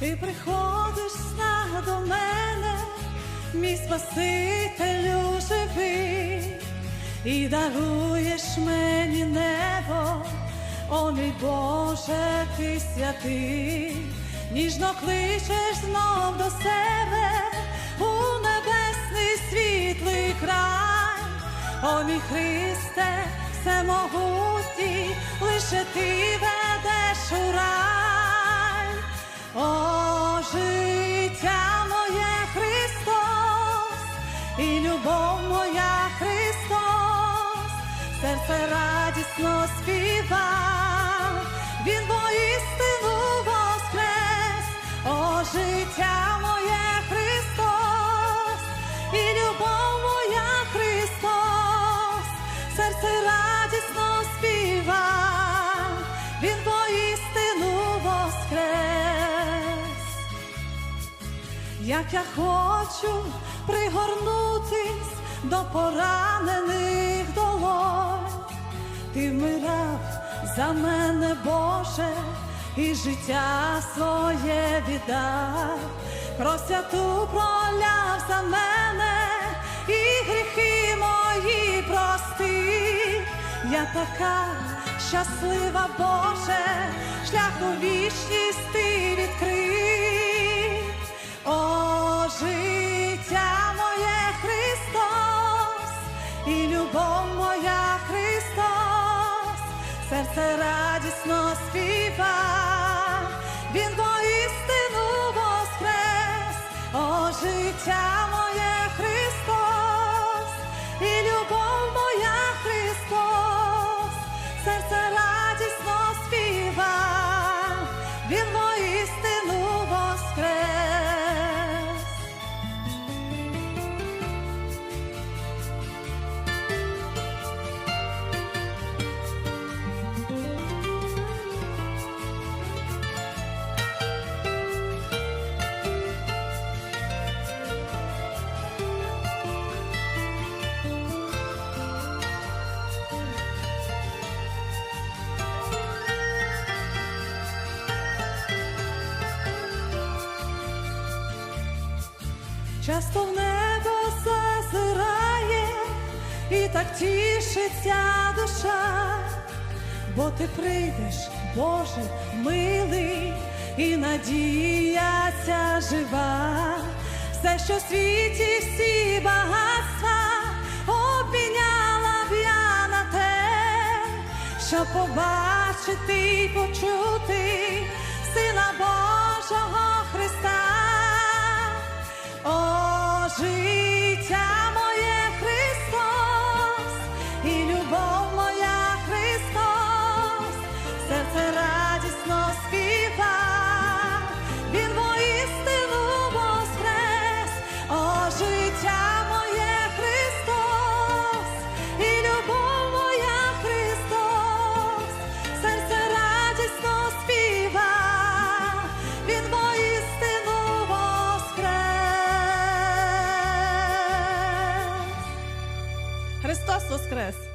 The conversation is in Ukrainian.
Ти приходиш сна до мене, мій Спасителю живий, і даруєш мені небо, о мій Боже, ти святий, ніжно кличеш знов до себе у небесний світлий край, о мій Христе, всемогутній, лише ти ведеш у рай. О, життя моє Христос, і любов моя Христос, серце радісно співа, Він воістину воскрес, о, життя моє Як я хочу пригорнутись до поранених долонь, ти вмирав за мене, Боже, і життя своє віддав, кров святу проляв за мене, і гріхи мої прости. Я така щаслива, Боже, шлях у вічність ти відкрив. О, життя моє Христос, і любов моя Христос, серце радісно співа, Він воістину воскрес, о, життя моє Христос, і любов моя Христос, серце радісно співа, Він воістину часто в небо зазирає, і так тішиться душа, бо ти прийдеш, Боже, милий, і надія ця жива, все, що в світі, всі багатства обміняла б я на те, щоб побачити й почути Сина Божого Христа. Христос воскрес!